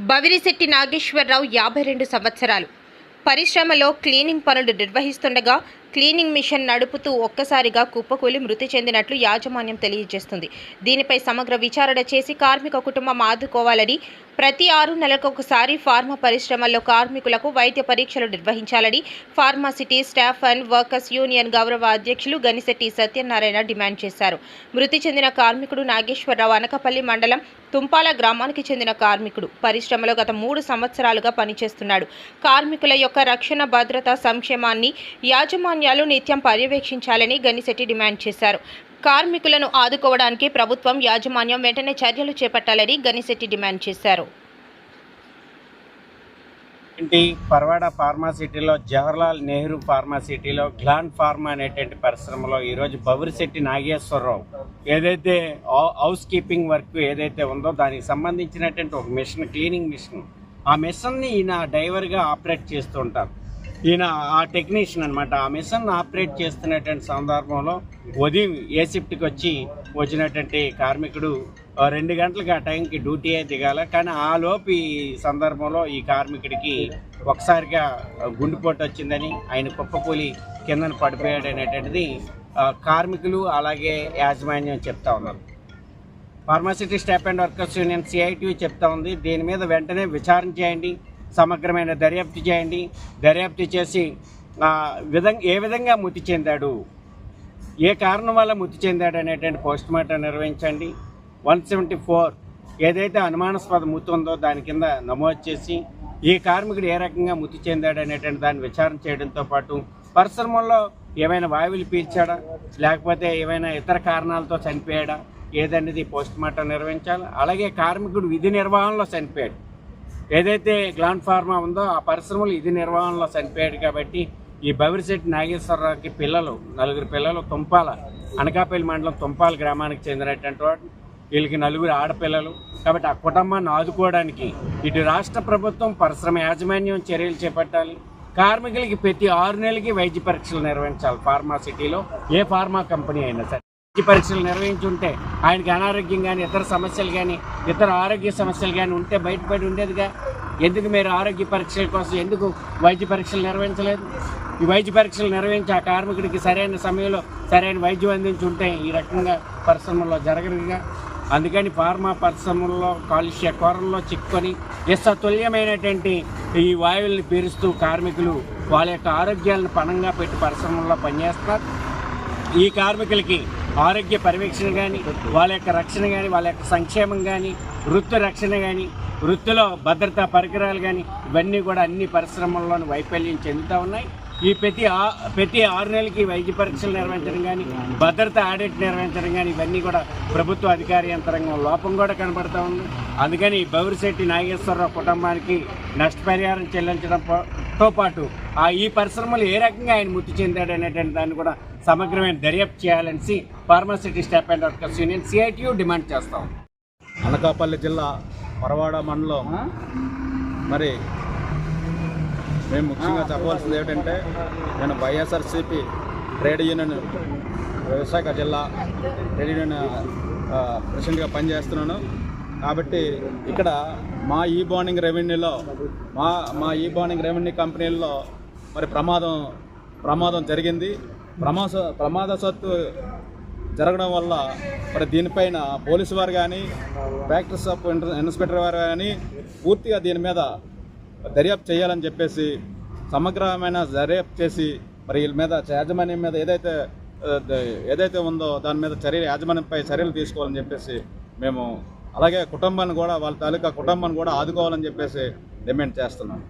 బవిరిశెట్టి నాగేశ్వరరావు యాభై రెండు సంవత్సరాలు. పరిశ్రమలో క్లీనింగ్ పనులు నిర్వహిస్తుండగా క్లీనింగ్ మిషన్ నడుపుతూ ఒక్కసారిగా కుప్పకూలి మృతి చెందినట్లు యాజమాన్యం తెలియజేస్తుంది. దీనిపై సమగ్ర విచారణ చేసి కార్మిక కుటుంబం ఆదుకోవాలని ప్రతి ఆరు నెలలకు ఒకసారి ఫార్మా పరిశ్రమల్లో కార్మికులకు వైద్య పరీక్షలు నిర్వహించాలని pharma city staff and workers union గౌరవ అధ్యక్షులు గనిశెట్టి సత్యనారాయణ డిమాండ్ చేశారు. మృతి చెందిన కార్మికుడు నాగేశ్వరరావు అనకపల్లి మండలం తుంపాల గ్రామానికి చెందిన కార్మికుడు. పరిశ్రమలో గత మూడు సంవత్సరాలుగా పనిచేస్తున్నాడు. కార్మికుల యొక్క రక్షణ భద్రత సంక్షేమాన్ని యాజమాన్యం యాజమాన్యాలు నిత్యం పర్యవేక్షించాలని గనిశెట్టి డిమాండ్ చేశారు. కార్మికులను ఆదుకోవడానికి ప్రభుత్వం యాజమాన్యం వెంటనే చర్యలు చేపట్టాలని గనిశెట్టి డిమాండ్ చేశారు. ఏంటి? పర్వాడ ఫార్మాసిటీలో జవహర్లాల్ నెహ్రూ ఫార్మాసిటీలో గ్లాన్ ఫార్మా అనేటువంటి పరిశ్రమలో ఈరోజు బబురిశెట్టి నాగేశ్వరరావు ఏదైతే హౌస్ కీపింగ్ వర్క్ ఏదైతే ఉందో దానికి సంబంధించినటువంటి ఒక మిషన్ క్లీనింగ్ మిషన్. ఆ మిషన్ని ఈయన డ్రైవర్గా ఆపరేట్ చేస్తుంటారు ఈయన ఆ టెక్నీషియన్ అనమాట ఆ మిషన్ ఆపరేట్ చేస్తున్నటువంటి సందర్భంలో ఉదయం ఏ షిఫ్ట్కి వచ్చి వచ్చినటువంటి కార్మికుడు రెండు గంటలకు ఆ టైంకి డ్యూటీ అయి దిగాల. కానీ ఆ లోపు ఈ సందర్భంలో ఈ కార్మికుడికి ఒకసారిగా గుండెపోటు వచ్చిందని ఆయన కుప్పకూలి కిందన పడిపోయాడు అనేటువంటిది కార్మికులు అలాగే యాజమాన్యం చెప్తా ఉన్నారు. Pharma city staff and workers union CIT చెప్తా ఉంది. దీని మీద వెంటనే విచారణ చేయండి. సమగ్రమైన దర్యాప్తు చేయండి. దర్యాప్తు చేసి విధంగా ఏ విధంగా మృతి చెందాడు? ఏ కారణం వల్ల మృతి చెందాడు అనేటువంటి పోస్ట్ మార్టం నిర్వహించండి. వన్ సెవెంటీ ఫోర్ ఏదైతే అనుమానాస్పద మృతి ఉందో దాని కింద నమోదు చేసి ఈ కార్మికుడు ఏ రకంగా మృతి చెందాడు అనేటువంటి దాన్ని విచారణ చేయడంతో పాటు పరిశ్రమల్లో ఏమైనా వాయువులు పీల్చాడా? లేకపోతే ఏమైనా ఇతర కారణాలతో చనిపోయాడా? ఏదనేది పోస్ట్ మార్టం నిర్వహించాలి. అలాగే కార్మికుడు విధి నిర్వహణలో చనిపోయాడు. ఏదైతే గ్లాండ్ ఫార్మా ఉందో ఆ పరిశ్రమలు ఇది నిర్వహణలో చనిపోయాడు కాబట్టి ఈ బవిరిశెట్టి నాగేశ్వరరావుకి పిల్లలు నలుగురు పిల్లలు తుంపాల అనకాపల్లి మండలం తుంపాల గ్రామానికి చెందినటువంటి వాడు. వీళ్ళకి నలుగురు ఆడపిల్లలు. కాబట్టి ఆ కుటుంబాన్ని ఆదుకోవడానికి ఇటు రాష్ట్ర ప్రభుత్వం పరిశ్రమ యాజమాన్యం చర్యలు చేపట్టాలి. కార్మికులకి ప్రతి ఆరు నెలలకి వైద్య పరీక్షలు నిర్వహించాలి ఫార్మా సిటీలో. ఏ ఫార్మా కంపెనీ అయినా సరే. వైద్య పరీక్షలు నిర్వహించుంటే ఆయనకి అనారోగ్యం కానీ ఇతర సమస్యలు కానీ ఇతర ఆరోగ్య సమస్యలు కానీ ఉంటే బయటపడి ఉండేదిగా. ఎందుకు మీరు ఆరోగ్య పరీక్షల కోసం ఎందుకు వైద్య పరీక్షలు నిర్వహించలేదు? ఈ వైద్య పరీక్షలు నిర్వహించి ఆ కార్మికుడికి సరైన సమయంలో సరైన వైద్యం అందించి ఉంటే ఈ రకంగా పరిశ్రమలో జరగదుగా. అందుకని ఫార్మా పరిశ్రమల్లో కాలుష్య కోరల్లో చిక్కుకొని ఇష్టతుల్యమైనటువంటి ఈ వాయువుల్ని పీరుస్తూ కార్మికులు వాళ్ళ యొక్క ఆరోగ్యాలను పణంగా పెట్టి పరిశ్రమల్లో పనిచేస్తారు. ఈ కార్మికులకి ఆరోగ్య పర్యవేక్షణ కానీ వాళ్ళ యొక్క రక్షణ కానీ వాళ్ళ యొక్క సంక్షేమం కానీ వృత్తి రక్షణ కానీ వృత్తిలో భద్రతా పరికరాలు కానీ ఇవన్నీ కూడా అన్ని పరిశ్రమల్లోనూ వైఫల్యం చెందుతూ ఉన్నాయి. ఈ ప్రతి ఆ- ప్రతి ఆరు నెలలకి వైద్య పరీక్షలు నిర్వహించడం కానీ భద్రత ఆడిట్ నిర్వహించడం కానీ ఇవన్నీ కూడా ప్రభుత్వ అధికార యంత్రాంగం లోపం కూడా కనబడుతూ ఉంది. అందుకని బౌరిశెట్టి నాగేశ్వరరావు కుటుంబానికి నష్టపరిహారం చెల్లించడం చెల్లించడంతో పాటు ఆ ఈ పరిశ్రమలు ఏ రకంగా ఆయన మృతి చెందాడు అనేటువంటి దాన్ని కూడా సమగ్రమైన దర్యాప్తు చేయాలనేసి pharma city staff and workers union CITU demand చేస్తాం. అనకాపల్లి జిల్లా పరవాడ మండలం. మరి మేము ముఖ్యంగా చెప్పవలసింది ఏమిటంటే నేను వైఎస్ఆర్సిపి ట్రేడ్ యూనియన్ విశాఖ జిల్లా ట్రేడ్ యూనియన్ ప్రెసిడెంట్గా పనిచేస్తున్నాను. కాబట్టి ఇక్కడ మా ఈ బాండింగ్ రెవెన్యూలో మా మా ఈ బాండింగ్ రెవెన్యూ కంపెనీల్లో మరి ప్రమాదం ప్రమాదం జరిగింది. ప్రమాద సత్తు జరగడం వల్ల మరి దీనిపైన పోలీసు వారు కానీ ఫ్యాక్టరీస్ ఆఫ్ ఇన్స్పెక్టర్ వారు కానీ పూర్తిగా దీని మీద దర్యాప్తు చేయాలని చెప్పేసి సమగ్రమైన దర్యాప్తు చేసి మరి వీళ్ళ మీద యాజమాన్యం మీద ఏదైతే ఏదైతే ఉందో దాని మీద చర్య యాజమాన్యంపై చర్యలు తీసుకోవాలని చెప్పేసి మేము అలాగే కుటుంబాన్ని కూడా వాళ్ళ తాలూకా కుటుంబాన్ని కూడా ఆదుకోవాలని చెప్పేసి డిమాండ్ చేస్తున్నాను.